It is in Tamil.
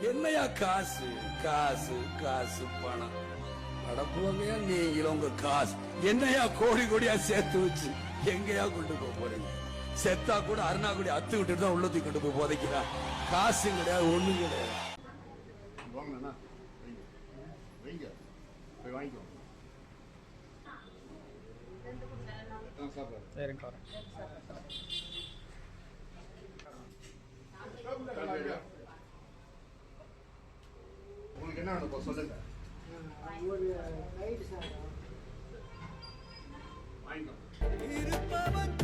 என்னையா காசு காசு காசு பணம்? அடப்புவங்கயா நீங்களும் உங்க காசு. என்னையா கோடி கோடியா சேர்த்து வச்சு எங்கயா கொண்டு போக போறீங்க? செத்தா கூட அருணா கூட அத்து விட்டுட்டு தான் உள்ளத்துக்கு கொண்டு போய் போதைக்கிறா. காசு கிடையாது ஒண்ணும் கிடையாது. வாங்கண்ணா வைங்க. வைங்க. போய் வாங்கிக்கோ. என்ன வேணும் இப்போ சொல்லுங்க ஒரு ரைடு சார். வாங்கிக்கோ. இருப்பவன்